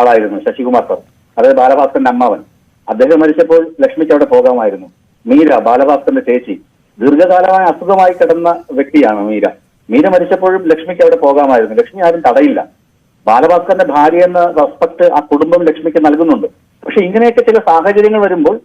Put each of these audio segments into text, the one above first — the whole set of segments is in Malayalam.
ആളായിരുന്നു ശശികുമാർ സാർ അതായത് ബാലഭാസ്കറിന്റെ അമ്മാവൻ. അദ്ദേഹം മരിച്ചപ്പോൾ ലക്ഷ്മിക്ക് അവിടെ പോകാമായിരുന്നു മീര ബാലഭാസ്കറിന്റെ ചേച്ചി. ദീർഘകാലമായ അസുഖമായി കിടന്ന വ്യക്തിയാണ് മീര. മീര മരിച്ചപ്പോഴും ലക്ഷ്മിക്ക് അവിടെ പോകാമായിരുന്നു ലക്ഷ്മി ആരും തടയില്ല. ബാലഭാസ്കറിന്റെ ഭാര്യ എന്ന റെസ്പെക്ട് ആ കുടുംബം ലക്ഷ്മിക്ക് നൽകുന്നുണ്ട്. പക്ഷെ ഇങ്ങനെയൊക്കെ ചില സാഹചര്യങ്ങൾ വരുമ്പോൾ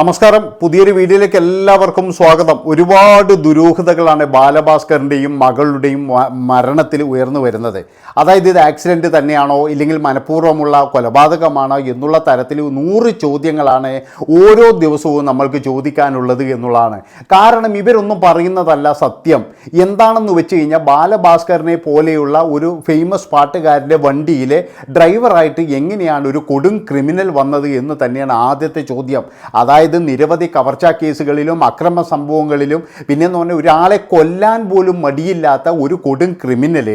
നമസ്കാരം. പുതിയൊരു വീഡിയോയിലേക്ക് എല്ലാവർക്കും സ്വാഗതം. ഒരുപാട് ദുരൂഹതകളാണ് ബാലഭാസ്കറിന്റെയും മകളുടെയും മരണത്തിൽ ഉയർന്നു വരുന്നത്. അതായത് ഇത് ആക്സിഡന്റ് തന്നെയാണോ ഇല്ലെങ്കിൽ മനഃപൂർവമുള്ള കൊലപാതകമാണോ എന്നുള്ള തരത്തിൽ നൂറ് ചോദ്യങ്ങളാണ് ഓരോ ദിവസവും നമ്മൾക്ക് ചോദിക്കാനുള്ളത് എന്നുള്ളതാണ്. കാരണം ഇവരൊന്നും പറയുന്നതല്ല സത്യം. എന്താണെന്ന് വെച്ച് കഴിഞ്ഞാൽ ബാലഭാസ്കറിനെ പോലെയുള്ള ഒരു ഫേമസ് പാട്ടുകാരന്റെ വണ്ടിയിലെ ഡ്രൈവറായിട്ട് എങ്ങനെയാണ് ഒരു കൊടും ക്രിമിനൽ വന്നത് എന്ന് തന്നെയാണ് ആദ്യത്തെ ചോദ്യം. അതായത് നിരവധി കവർച്ചാ കേസുകളിലും അക്രമ സംഭവങ്ങളിലും പിന്നെന്ന് പറഞ്ഞാൽ ഒരാളെ കൊല്ലാൻ പോലും മടിയില്ലാത്ത ഒരു കൊടും ക്രിമിനൽ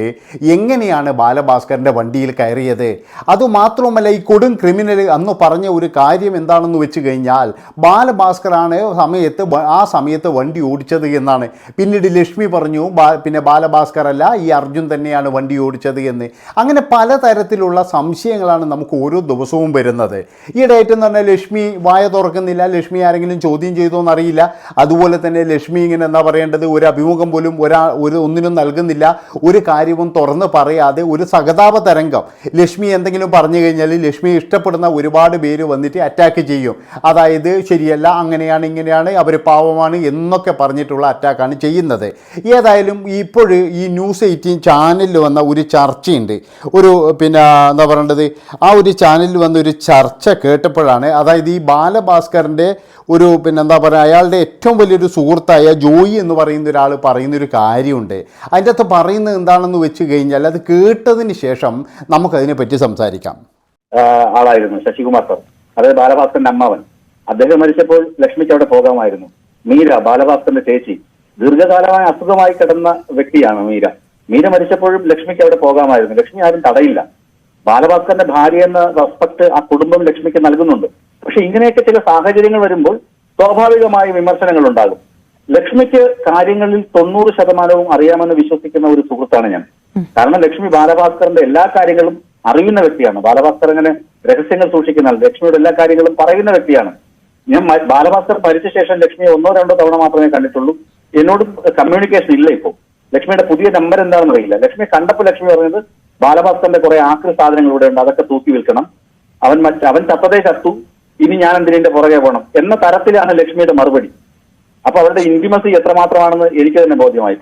എങ്ങനെയാണ് ബാലഭാസ്കറിന്റെ വണ്ടിയിൽ കയറിയത്? അതുമാത്രവുമല്ല ഈ കൊടും ക്രിമിനൽ അന്ന് പറഞ്ഞ ഒരു കാര്യം എന്താണെന്ന് വെച്ച് കഴിഞ്ഞാൽ ബാലഭാസ്കറാണ് സമയത്ത് ആ സമയത്ത് വണ്ടി ഓടിച്ചത് എന്നാണ്. പിന്നീട് ലക്ഷ്മി പറഞ്ഞു പിന്നെ ബാലഭാസ്കർ അല്ല ഈ അർജുൻ തന്നെയാണ് വണ്ടി ഓടിച്ചത് എന്ന്. അങ്ങനെ പലതരത്തിലുള്ള സംശയങ്ങളാണ് നമുക്ക് ഓരോ ദിവസവും വരുന്നത്. ഈ ഡേറ്റ് എന്ന് പറഞ്ഞാൽ ലക്ഷ്മി വായ തുറക്കുന്നില്ല ലക്ഷ്മി ആരെങ്കിലും ചോദ്യം ചെയ്തോ എന്നറിയില്ല. അതുപോലെ തന്നെ ലക്ഷ്മി ഇങ്ങനെ എന്താ പറയേണ്ടത്? ഒരു അഭിമുഖം പോലും ഒരാ ഒരു ഒന്നിനും നൽകുന്നില്ല. ഒരു കാര്യവും തുറന്ന് പറയാതെ ഒരു സഹതാപ തരംഗം. ലക്ഷ്മി എന്തെങ്കിലും പറഞ്ഞു കഴിഞ്ഞാൽ ലക്ഷ്മി ഇഷ്ടപ്പെടുന്ന ഒരുപാട് പേര് വന്നിട്ട് അറ്റാക്ക് ചെയ്യും. അതായത് ശരിയല്ല അങ്ങനെയാണ് ഇങ്ങനെയാണ് അവർ പാവമാണ് എന്നൊക്കെ പറഞ്ഞിട്ടുള്ള അറ്റാക്കാണ് ചെയ്യുന്നത്. ഏതായാലും ഇപ്പോൾ ഈ ന്യൂസ് എയ്റ്റീൻ ചാനലിൽ വന്ന ഒരു ചർച്ചയുണ്ട്. ഒരു പിന്നെ എന്താ പറയേണ്ടത്? ആ ഒരു ചാനലിൽ വന്ന ഒരു ചർച്ച കേട്ടപ്പോഴാണ് അതായത് ഈ ബാലഭാസ്കറിന്റെ ഒരു പിന്നെ എന്താ പറയുക അയാളുടെ ഏറ്റവും വലിയൊരു സുഹൃത്തായ ജോയി എന്ന് പറയുന്ന ഒരാൾ പറയുന്നൊരു കാര്യമുണ്ട്. അതിന്റെ അകത്ത് പറയുന്നത് എന്താണെന്ന് വെച്ച് കഴിഞ്ഞാൽ അത് കേട്ടതിന് ശേഷം നമുക്കതിനെ പറ്റി സംസാരിക്കാം. ആളായിരുന്നു ശശികുമാർ സർ. അതായത് ബാലഭാസ്കറിന്റെ അമ്മാവൻ. അദ്ദേഹം മരിച്ചപ്പോൾ ലക്ഷ്മിക്ക് അവിടെ പോകാമായിരുന്നു. മീര ബാലഭാസ്കറിന്റെ ചേച്ചി. ദീർഘകാലമായ അസുഖമായി കിടന്ന വ്യക്തിയാണ് മീര. മീര മരിച്ചപ്പോഴും ലക്ഷ്മിക്ക് അവിടെ പോകാമായിരുന്നു. ലക്ഷ്മി ആരും തടയില്ല. ബാലഭാസ്കറിന്റെ ഭാര്യ എന്ന റെസ്പെക്ട് ആ കുടുംബം ലക്ഷ്മിക്ക് നൽകുന്നുണ്ട്. പക്ഷെ ഇങ്ങനെയൊക്കെ ചില സാഹചര്യങ്ങൾ വരുമ്പോൾ സ്വാഭാവികമായ വിമർശനങ്ങൾ ഉണ്ടാകും ലക്ഷ്മിക്ക് കാര്യങ്ങളിൽ തൊണ്ണൂറ് ശതമാനവും അറിയാമെന്ന് വിശ്വസിക്കുന്ന ഒരു സുഹൃത്താണ് ഞാൻ. കാരണം ലക്ഷ്മി ബാലഭാസ്കറിന്റെ എല്ലാ കാര്യങ്ങളും അറിയുന്ന വ്യക്തിയാണ്. ബാലഭാസ്കർ അങ്ങനെ രഹസ്യങ്ങൾ സൂക്ഷിക്കുന്ന ലക്ഷ്മിയുടെ എല്ലാ കാര്യങ്ങളും പറയുന്ന വ്യക്തിയാണ്. ഞാൻ ബാലഭാസ്കർ മരിച്ച ശേഷം ലക്ഷ്മിയെ ഒന്നോ രണ്ടോ തവണ മാത്രമേ കണ്ടിട്ടുള്ളൂ. എന്നോട് കമ്മ്യൂണിക്കേഷൻ ഇല്ല ഇപ്പോൾ. ലക്ഷ്മിയുടെ പുതിയ നമ്പർ എന്താണെന്ന് അറിയില്ല. ലക്ഷ്മിയെ കണ്ടപ്പോൾ ലക്ഷ്മി പറഞ്ഞത് ബാലഭാസ്കറിന്റെ കുറെ ആക്രി സാധനങ്ങൾ ഇവിടെ ഉണ്ട് അതൊക്കെ തൂക്കി വിൽക്കണം. അവൻ മറ്റ് അവൻ തപ്പതേ ചത്തു. ഇനി ഞാൻ എന്തിനെ പുറകെ പോകണം എന്ന തരത്തിലാണ് ലക്ഷ്മിയുടെ മറുപടി. അപ്പൊ അവരുടെ ഇന്റിമസി എത്രമാത്രമാണെന്ന് എനിക്ക് തന്നെ ബോധ്യമായി.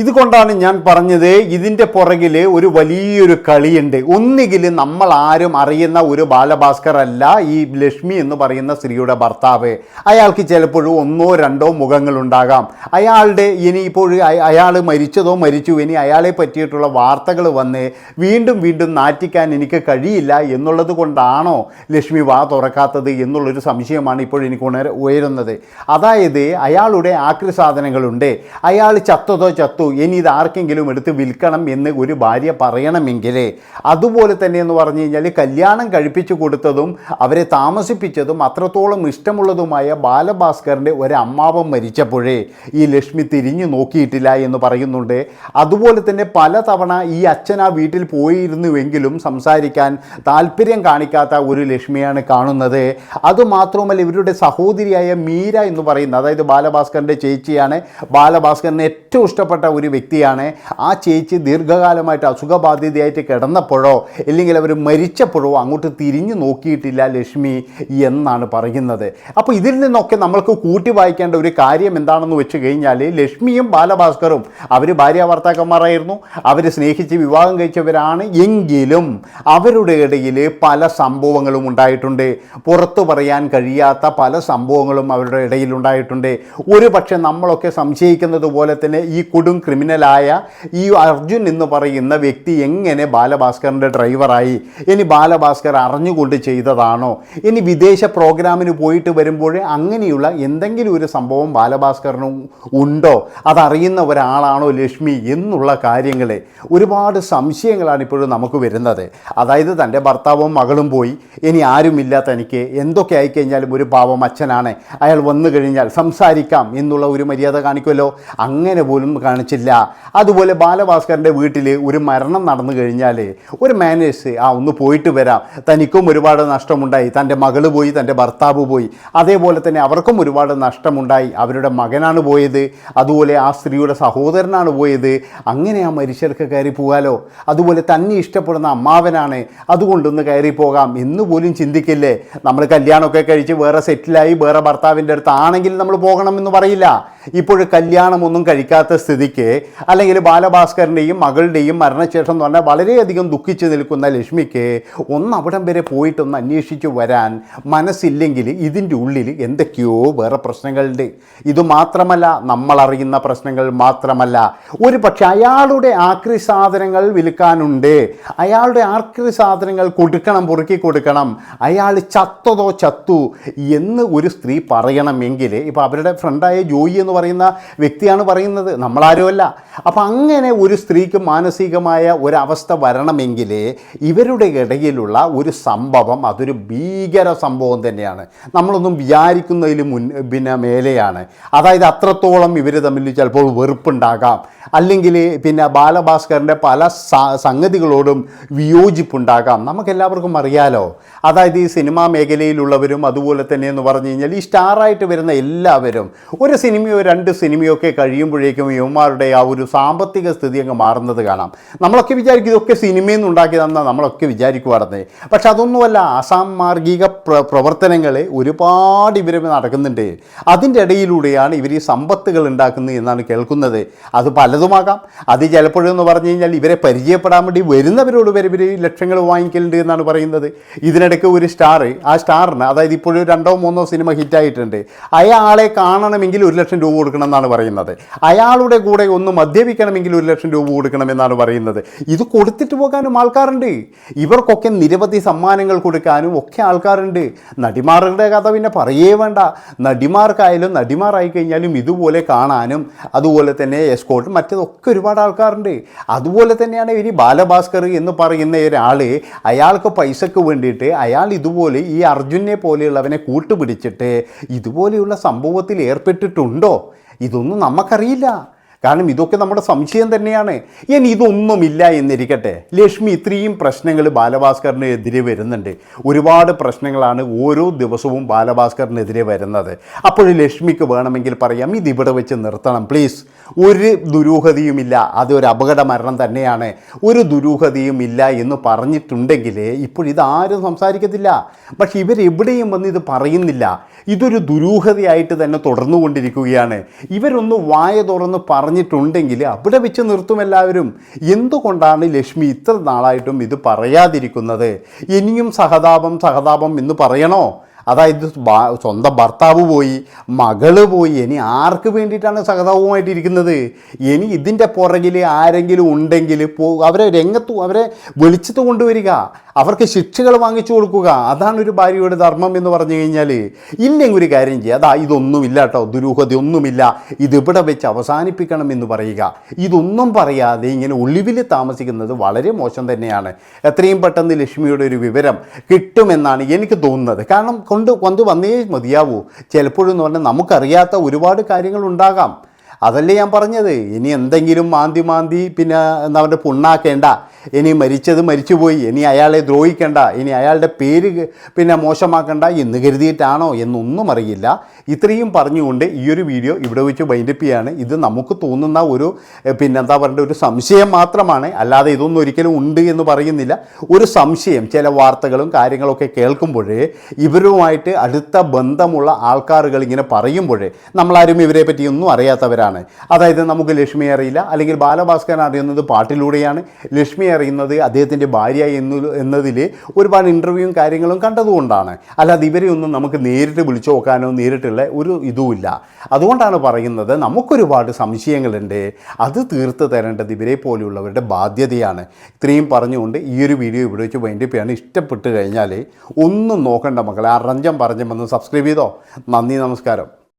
ഇതുകൊണ്ടാണ് ഞാൻ പറഞ്ഞത് ഇതിന്റെ പുറകിൽ ഒരു വലിയൊരു കളിയുണ്ട്. ഒന്നുകിൽ നമ്മൾ ആരും അറിയുന്ന ഒരു ബാലഭാസ്കർ അല്ല ഈ ലക്ഷ്മി എന്ന് പറയുന്ന സ്ത്രീയുടെ ഭർത്താവ്. അയാൾക്ക് ചിലപ്പോഴും ഒന്നോ രണ്ടോ മുഖങ്ങളുണ്ടാകാം. അയാളുടെ ഇനിയിപ്പോൾ അയാൾ മരിച്ചതോ മരിച്ചു ഇനി അയാളെ പറ്റിയിട്ടുള്ള വാർത്തകൾ വന്ന് വീണ്ടും വീണ്ടും നാറ്റിക്കാൻ എനിക്ക് കഴിയില്ല എന്നുള്ളത് കൊണ്ടാണോ ലക്ഷ്മി വാ തുറക്കാത്തത് എന്നുള്ളൊരു സംശയമാണ് ഇപ്പോൾ എനിക്ക് ഉണര ഉയരുന്നത്. അതായത് അയാളുടെ ആക്രി സാധനങ്ങളുണ്ട്. അയാൾ ചത്തതോ ചത്തു ഇനി ഇത് ആർക്കെങ്കിലും എടുത്ത് വിൽക്കണം എന്ന് ഒരു ഭാര്യ പറയണമെങ്കിൽ അതുപോലെ തന്നെ എന്ന് പറഞ്ഞു കഴിഞ്ഞാൽ കല്യാണം കഴിപ്പിച്ചു കൊടുത്തതും അവരെ താമസിപ്പിച്ചതും അത്രത്തോളം ഇഷ്ടമുള്ളതുമായ ബാലഭാസ്കറിന്റെ ഒരമ്മാവൻ മരിച്ചപ്പോഴേ ഈ ലക്ഷ്മി തിരിഞ്ഞു നോക്കിയിട്ടില്ല എന്ന് പറയുന്നുണ്ട്. അതുപോലെ തന്നെ പലതവണ ഈ അച്ഛൻ ആ വീട്ടിൽ പോയിരുന്നുവെങ്കിലും സംസാരിക്കാൻ താല്പര്യം കാണിക്കാത്ത ഒരു ലക്ഷ്മിയാണ് കാണുന്നത്. അതുമാത്രവുമല്ല ഇവരുടെ സഹോദരിയായ മീര എന്ന് പറയുന്ന അതായത് ബാലഭാസ്കറിന്റെ ചേച്ചിയാണ് ബാലഭാസ്കറിന് ഏറ്റവും ഇഷ്ടപ്പെട്ട ഒരു വ്യക്തിയാണ് ആ ചേച്ചി ദീർഘകാലമായിട്ട് അസുഖബാധിതയായിട്ട് കിടന്നപ്പോഴോ അല്ലെങ്കിൽ അവർ മരിച്ചപ്പോഴോ അങ്ങോട്ട് തിരിഞ്ഞു നോക്കിയിട്ടില്ല ലക്ഷ്മി എന്നാണ് പറയുന്നത്. അപ്പോൾ ഇതിൽ നിന്നൊക്കെ നമ്മൾക്ക് കൂട്ടി വായിക്കേണ്ട ഒരു കാര്യം എന്താണെന്ന് വെച്ച് കഴിഞ്ഞാൽ ലക്ഷ്മിയും ബാലഭാസ്കറും അവർ ഭാര്യ ഭർത്താക്കന്മാരായിരുന്നു. അവർ സ്നേഹിച്ച് വിവാഹം കഴിച്ചവരാണ് എങ്കിലും അവരുടെ ഇടയിൽ പല സംഭവങ്ങളും ഉണ്ടായിട്ടുണ്ട്. പുറത്തു പറയാൻ കഴിയാത്ത പല സംഭവങ്ങളും അവരുടെ ഇടയിൽ ഉണ്ടായിട്ടുണ്ട്. ഒരു പക്ഷേ നമ്മളൊക്കെ സംശയിക്കുന്നത് പോലെ തന്നെ ഈ കൊടും ക്രിമിനലായ ഈ അർജുൻ എന്ന് പറയുന്ന വ്യക്തി എങ്ങനെ ബാലഭാസ്കറിന്റെ ഡ്രൈവറായി? ഇനി ബാലഭാസ്കർ അറിഞ്ഞുകൊണ്ട് ചെയ്തതാണോ? ഇനി വിദേശ പ്രോഗ്രാമിന് പോയിട്ട് വരുമ്പോൾ അങ്ങനെയുള്ള എന്തെങ്കിലും ഒരു സംഭവം ബാലഭാസ്കറിനും ഉണ്ടോ? അതറിയുന്ന ഒരാളാണോ ലക്ഷ്മി എന്നുള്ള കാര്യങ്ങളെ ഒരുപാട് സംശയങ്ങളാണ് ഇപ്പോഴും നമുക്ക് വരുന്നത്. അതായത് തന്റെ ഭർത്താവും മകളും പോയി. ഇനി ആരുമില്ല തനിക്ക്. എന്തൊക്കെ ആയിക്കഴിഞ്ഞാലും ഒരു പാവം അച്ഛനാണ്. അയാൾ വന്നു കഴിഞ്ഞാൽ സംസാരിക്കാം എന്നുള്ള ഒരു മര്യാദ കാണിക്കുമല്ലോ? അങ്ങനെ പോലും കാണിച്ച കാണിച്ചില്ല അതുപോലെ ബാലഭാസ്കറിന്റെ വീട്ടിൽ ഒരു മരണം നടന്നു കഴിഞ്ഞാൽ ഒരു മാനേഴ്സ് ആ ഒന്ന് പോയിട്ട് വരാം. തനിക്കും ഒരുപാട് നഷ്ടമുണ്ടായി. തന്റെ മകൾ പോയി തന്റെ ഭർത്താവ് പോയി. അതേപോലെ തന്നെ അവർക്കും ഒരുപാട് നഷ്ടമുണ്ടായി. അവരുടെ മകനാണ് പോയത്. അതുപോലെ ആ സ്ത്രീയുടെ സഹോദരനാണ് പോയത്. അങ്ങനെ ആ മരിച്ചവർക്ക് കയറി പോകാലോ? അതുപോലെ തന്നെ ഇഷ്ടപ്പെടുന്ന അമ്മാവനാണ്. അതുകൊണ്ടൊന്ന് കയറി പോകാം. എന്ന് പോലും ചിന്തിക്കില്ലേ? നമ്മൾ കല്യാണമൊക്കെ കഴിച്ച് വേറെ സെറ്റിലായി വേറെ ഭർത്താവിന്റെ അടുത്താണെങ്കിൽ നമ്മൾ പോകണമെന്ന് പറയില്ല. ഇപ്പോഴും കല്യാണമൊന്നും കഴിക്കാത്ത സ്ഥിതിക്ക് അല്ലെങ്കിൽ ബാലഭാസ്കറിന്റെയും മകളുടെയും മരണശേഷം എന്ന് പറഞ്ഞാൽ വളരെയധികം ദുഃഖിച്ച് നിൽക്കുന്ന ലക്ഷ്മിക്ക് ഒന്ന് അവിടം വരെ പോയിട്ടൊന്ന് അന്വേഷിച്ച് വരാൻ മനസ്സില്ലെങ്കിൽ ഇതിന്റെ ഉള്ളിൽ എന്തൊക്കെയോ വേറെ പ്രശ്നങ്ങളുണ്ട്. ഇത് മാത്രമല്ല നമ്മളറിയുന്ന പ്രശ്നങ്ങൾ മാത്രമല്ല. ഒരു പക്ഷെ അയാളുടെ ആക്രി സാധനങ്ങൾ വിൽക്കാനുണ്ട്. അയാളുടെ ആക്രി സാധനങ്ങൾ കൊടുക്കണം പൊറുക്കി കൊടുക്കണം. അയാൾ ചത്തതോ ചത്തു എന്ന് ഒരു സ്ത്രീ പറയണമെങ്കിൽ ഇപ്പോൾ അവരുടെ ഫ്രണ്ടായ ജോയി എന്ന് പറയുന്ന വ്യക്തിയാണ് പറയുന്നത്. നമ്മളാരുമല്ല അപ്പം അങ്ങനെ ഒരു സ്ത്രീക്ക് മാനസികമായ ഒരവസ്ഥ വരണമെങ്കിൽ ഇവരുടെ ഇടയിലുള്ള ഒരു സംഭവം അതൊരു ഭീകര സംഭവം തന്നെയാണ്. നമ്മളൊന്നും വിചാരിക്കുന്നതിൽ മുൻ പിന്നെ മേലെയാണ്. അതായത് അത്രത്തോളം ഇവർ തമ്മിൽ ചിലപ്പോൾ വെറുപ്പുണ്ടാകാം. അല്ലെങ്കിൽ പിന്നെ ബാലഭാസ്കറിന്റെ പല സംഗതികളോടും വിയോജിപ്പുണ്ടാകാം. നമുക്കെല്ലാവർക്കും അറിയാലോ അതായത് ഈ സിനിമാ മേഖലയിലുള്ളവരും അതുപോലെ തന്നെ എന്ന് പറഞ്ഞു കഴിഞ്ഞാൽ ഈ സ്റ്റാറായിട്ട് വരുന്ന എല്ലാവരും ഒരു സിനിമയോ രണ്ട് സിനിമയോ ഒക്കെ കഴിയുമ്പോഴേക്കും യുവമാരുടെ ആ ഒരു സാമ്പത്തിക സ്ഥിതി അങ്ങ് മാറുന്നത് കാണാം. നമ്മളൊക്കെ വിചാരിക്കും ഇതൊക്കെ സിനിമയിൽ നിന്ന് നമ്മളൊക്കെ വിചാരിക്കുവാറുന്നത് പക്ഷെ അതൊന്നുമല്ല അസാമാർഗിക പ്ര പ്രവർത്തനങ്ങൾ ഒരുപാട് ഇവർ നടക്കുന്നുണ്ട്. അതിന്റെ ഇടയിലൂടെയാണ് ഇവർ ഈ സമ്പത്തുകൾ ഉണ്ടാക്കുന്നത് എന്നാണ് കേൾക്കുന്നത്. അത് പലതുമാകാം. അത് ചിലപ്പോഴെന്ന് പറഞ്ഞു കഴിഞ്ഞാൽ ഇവരെ പരിചയപ്പെടാൻ വേണ്ടി വരുന്നവരോട് വരെ ഇവർ ലക്ഷങ്ങൾ വാങ്ങിക്കലുണ്ട് എന്നാണ് പറയുന്നത്. ഇതിനിടയ്ക്ക് ഒരു സ്റ്റാർ ആ സ്റ്റാറിന് അതായത് ഇപ്പോഴും രണ്ടോ മൂന്നോ സിനിമ ഹിറ്റായിട്ടുണ്ട്. അയാളെ കാണണമെങ്കിൽ ഒരു ലക്ഷം രൂപ കൊടുക്കണം എന്നാണ് പറയുന്നത്. അയാളുടെ കൂടെ ഒന്ന് മദ്യപിക്കണമെങ്കിൽ ഒരു ലക്ഷം രൂപ കൊടുക്കണമെന്നാണ് പറയുന്നത്. ഇത് കൊടുത്തിട്ട് പോകാനും ആൾക്കാരുണ്ട്. ഇവർക്കൊക്കെ നിരവധി സമ്മാനങ്ങൾ കൊടുക്കാനും ഒക്കെ ആൾക്കാരുണ്ട്. നടിമാരുടെ കഥ പിന്നെ പറയേ വേണ്ട. നടിമാർക്കായാലും നടിമാരായി കഴിഞ്ഞാലും ഇതുപോലെ കാണാനും അതുപോലെ തന്നെ എസ്കോട്ട് മറ്റതൊക്കെ ഒരുപാട് ആൾക്കാരുണ്ട്. അതുപോലെ തന്നെയാണ് ഇനി ബാലഭാസ്കർ എന്ന് പറയുന്ന ഒരാൾ അയാൾക്ക് പൈസക്ക് വേണ്ടിയിട്ട് അയാൾ ഇതുപോലെ ഈ അർജുനെ പോലെയുള്ളവനെ കൂട്ടുപിടിച്ചിട്ട് ഇതുപോലെയുള്ള സംഭവത്തിൽ ഏർപ്പെട്ടിട്ടുണ്ടോ? ഇതൊന്നും നമുക്കറിയില്ല. കാരണം ഇതൊക്കെ നമ്മുടെ സംശയം തന്നെയാണ്. ഇനി ഇതൊന്നുമില്ല എന്നിരിക്കട്ടെ. ലക്ഷ്മി ഇത്രയും പ്രശ്നങ്ങൾ ബാലഭാസ്കറിന് എതിരെ വരുന്നുണ്ട്. ഒരുപാട് പ്രശ്നങ്ങളാണ് ഓരോ ദിവസവും ബാലഭാസ്കറിനെതിരെ വരുന്നത്. അപ്പോൾ ലക്ഷ്മിക്ക് വേണമെങ്കിൽ പറയാം ഇത് വെച്ച് നിർത്തണം പ്ലീസ് ഒരു ദുരൂഹതയുമില്ല. അതൊരു അപകട മരണം തന്നെയാണ്. ഒരു ദുരൂഹതയും ഇല്ല എന്ന് പറഞ്ഞിട്ടുണ്ടെങ്കിൽ ഇപ്പോഴിതാരും സംസാരിക്കത്തില്ല. പക്ഷെ ഇവരെവിടെയും വന്ന് ഇത് പറയുന്നില്ല. ഇതൊരു ദുരൂഹതയായിട്ട് തന്നെ തുടർന്നുകൊണ്ടിരിക്കുകയാണ്. ഇവരൊന്ന് വായ തുറന്ന് പറഞ്ഞിട്ടുണ്ടെങ്കിൽ അവിടെ വെച്ച് നിർത്തും എല്ലാവരും. എന്തുകൊണ്ടാണ് ലക്ഷ്മി ഇത്ര നാളായിട്ടും ഇത് പറയാതിരിക്കുന്നത്? ഇനിയും സഹതാപം സഹതാപം എന്ന് പറയണോ? അതായത് സ്വന്തം ഭർത്താവ് പോയി മകൾ പോയി ഇനി ആർക്ക് വേണ്ടിയിട്ടാണ് സഹതാപവുമായിട്ട് ഇരിക്കുന്നത്? ഇനി ഇതിന്റെ പുറകിൽ ആരെങ്കിലും ഉണ്ടെങ്കിൽ പോ അവരെ രംഗത്ത് അവരെ വെളിച്ചത്ത് കൊണ്ടുവരിക. അവർക്ക് ശിക്ഷകൾ വാങ്ങിച്ചു കൊടുക്കുക. അതാണ് ഒരു ഭാര്യയുടെ ധർമ്മം എന്ന് പറഞ്ഞു കഴിഞ്ഞാൽ ഇല്ലെങ്കിൽ ഒരു കാര്യം ചെയ്യുക അതാ ഇതൊന്നുമില്ല കേട്ടോ ദുരൂഹത ഒന്നുമില്ല. ഇതിവിടെ വെച്ച് അവസാനിപ്പിക്കണം എന്ന് പറയുക. ഇതൊന്നും പറയാതെ ഇങ്ങനെ ഒളിവിൽ താമസിക്കുന്നത് വളരെ മോശം തന്നെയാണ്. എത്രയും പെട്ടെന്ന് ലക്ഷ്മിയുടെ ഒരു വിവരം കിട്ടുമെന്നാണ് എനിക്ക് തോന്നുന്നത്. കാരണം കൊണ്ട് കൊണ്ട് വന്നേ മതിയാവൂ. ചിലപ്പോഴെന്ന് പറഞ്ഞാൽ നമുക്കറിയാത്ത ഒരുപാട് കാര്യങ്ങൾ ഉണ്ടാകാം അതല്ലേ ഞാൻ പറഞ്ഞത്? ഇനി എന്തെങ്കിലും മാന്തി മാന്തി പിന്നെ എന്താ പറയുക പുണ്ണാക്കേണ്ട. ഇനി മരിച്ചത് മരിച്ചുപോയി ഇനി അയാളെ ദ്രോഹിക്കണ്ട ഇനി അയാളുടെ പേര് പിന്നെ മോശമാക്കണ്ട എന്ന് കരുതിയിട്ടാണോ എന്നൊന്നും അറിയില്ല. ഇത്രയും പറഞ്ഞുകൊണ്ട് ഈ ഒരു വീഡിയോ ഇവിടെ വെച്ച് വൈൻഡപ്പ് ഇത് നമുക്ക് തോന്നുന്ന ഒരു പിന്നെ എന്താ പറയുക ഒരു സംശയം മാത്രമാണ്. അല്ലാതെ ഇതൊന്നും ഒരിക്കലും ഉണ്ട് എന്ന് പറയുന്നില്ല. ഒരു സംശയം ചില വാർത്തകളും കാര്യങ്ങളൊക്കെ കേൾക്കുമ്പോഴേ ഇവരുമായിട്ട് അടുത്ത ബന്ധമുള്ള ആൾക്കാരുകൾ ഇങ്ങനെ പറയുമ്പോഴേ നമ്മളാരും ഇവരെ പറ്റിയൊന്നും അറിയാത്തവരാണ്. അതായത് നമുക്ക് ലക്ഷ്മി അറിയില്ല അല്ലെങ്കിൽ ബാലഭാസ്കരൻ അറിയുന്നത് പാട്ടിലൂടെയാണ്. ലക്ഷ്മി അറിയുന്നത് അദ്ദേഹത്തിന്റെ ഭാര്യ എന്നു എന്നതിൽ ഒരുപാട് ഇന്റർവ്യൂവും കാര്യങ്ങളും കണ്ടതുകൊണ്ടാണ്. അല്ലാതെ ഇവരെ ഒന്നും നമുക്ക് നേരിട്ട് വിളിച്ചു നോക്കാനോ നേരിട്ടുള്ള ഒരു ഇതുമില്ല. അതുകൊണ്ടാണ് പറയുന്നത് നമുക്കൊരുപാട് സംശയങ്ങളുണ്ട്. അത് തീർത്ത് തരേണ്ടത് ഇവരെ പോലെയുള്ളവരുടെ ബാധ്യതയാണ്. ഇത്രയും പറഞ്ഞുകൊണ്ട് ഈ ഒരു വീഡിയോ ഇവിടെ വെച്ച് വേണ്ടിയപ്പോഴാണ് ഇഷ്ടപ്പെട്ട് കഴിഞ്ഞാൽ ഒന്നും നോക്കണ്ട മക്കളെ. ആ റഞ്ചം പറഞ്ഞ് വന്ന് സബ്സ്ക്രൈബ് ചെയ്തോ. നന്ദി നമസ്കാരം.